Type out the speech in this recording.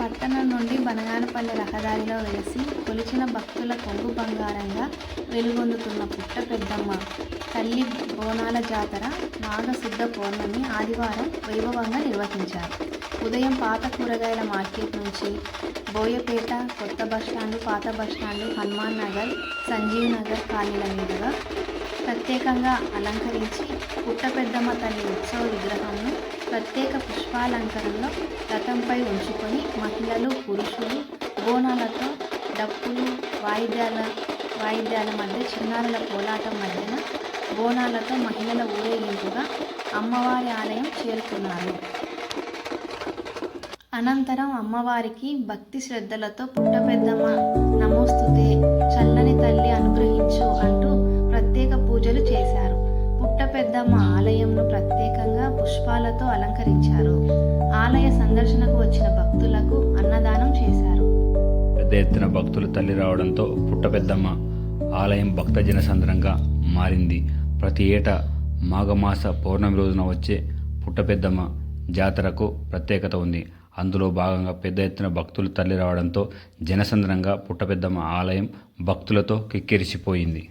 పట్టణం నుండి బనగానపల్లి రహదారిలో వెలిసి కొలిచిన భక్తుల కొంగు బంగారంగా వెలుగొందుతున్న పుట్ట పెద్దమ్మ తల్లి బోనాల జాతర నాగశుద్ధ పౌర్ణమి ఆదివారం వైభవంగా నిర్వహించారు. ఉదయం పాత కూరగాయల మార్కెట్ నుంచి బోయపేట కొత్త బస్టాండు పాత బస్టాండు హనుమాన్ నగర్ సంజీవ్ నగర్ కాలనీల మీదుగా ప్రత్యేకంగా అలంకరించి పుట్టపెద్దమ్మ తల్లి ఉత్సవ విగ్రహంను ప్రత్యేక పుష్పాలంకరణలో రథంపై ఉంచుకొని మహిళలు పురుషులు బోనాలతో డప్పులు వాయిద్యాల వాయిద్యాల మధ్య చిన్నారుల కోలాటం మధ్యన బోనాలతో మహిళల ఊరేగింపుగా అమ్మవారి ఆలయం చేరుకున్నారు. అనంతరం అమ్మవారికి భక్తి శ్రద్ధలతో పుట్టపెద్దమ్మ నమోస్తుతే పెద్దమ్మ ఆలయంను ప్రత్యేకంగా పుష్పాలతో అలంకరించారు. ఆలయ సందర్శనకు వచ్చిన భక్తులకు అన్నదానం చేశారు. పెద్ద ఎత్తున భక్తులు తల్లి రావడంతో పుట్టపెద్దమ్మ ఆలయం భక్త జనసంద్రంగా మారింది. ప్రతి ఏటా మాఘమాస పౌర్ణమి రోజున వచ్చే పుట్టపెద్దమ్మ జాతరకు ప్రత్యేకత ఉంది. అందులో భాగంగా పెద్ద ఎత్తున భక్తులు తల్లి రావడంతో జనసంద్రంగా పుట్టపెద్దమ్మ ఆలయం భక్తులతో కిక్కిరిసిపోయింది.